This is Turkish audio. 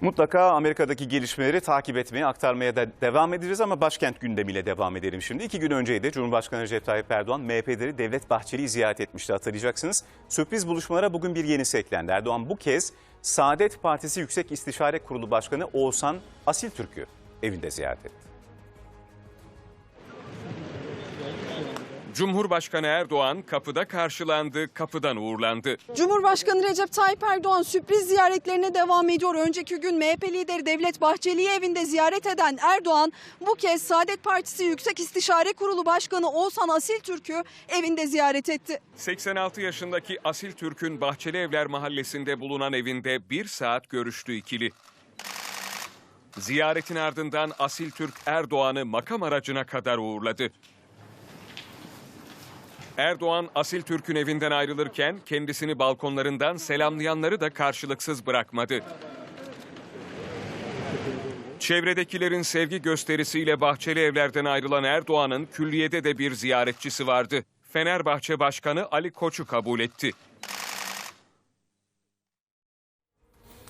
Mutlaka Amerika'daki gelişmeleri takip etmeye, aktarmaya da devam edeceğiz ama başkent gündemiyle devam edelim şimdi. İki gün önceydi Cumhurbaşkanı Recep Tayyip Erdoğan MHP'leri Devlet Bahçeli'yi ziyaret etmişti hatırlayacaksınız. Sürpriz buluşmalara bugün bir yenisi eklendi. Erdoğan bu kez Saadet Partisi Yüksek İstişare Kurulu Başkanı Oğuzhan Asil Türk'ü evinde ziyaret etti. Cumhurbaşkanı Erdoğan kapıda karşılandı, kapıdan uğurlandı. Cumhurbaşkanı Recep Tayyip Erdoğan sürpriz ziyaretlerine devam ediyor. Önceki gün MHP lideri Devlet Bahçeli'yi evinde ziyaret eden Erdoğan bu kez Saadet Partisi Yüksek İstişare Kurulu Başkanı Oğuzhan Asil Türk'ü evinde ziyaret etti. 86 yaşındaki Asil Türk'ün Bahçeli Evler mahallesinde bulunan evinde bir saat görüştü ikili. Ziyaretin ardından Asil Türk Erdoğan'ı makam aracına kadar uğurladı. Erdoğan Asil Türk'ün evinden ayrılırken kendisini balkonlarından selamlayanları da karşılıksız bırakmadı. Çevredekilerin sevgi gösterisiyle Bahçeli Evler'den ayrılan Erdoğan'ın külliyede de bir ziyaretçisi vardı. Fenerbahçe Başkanı Ali Koç'u kabul etti.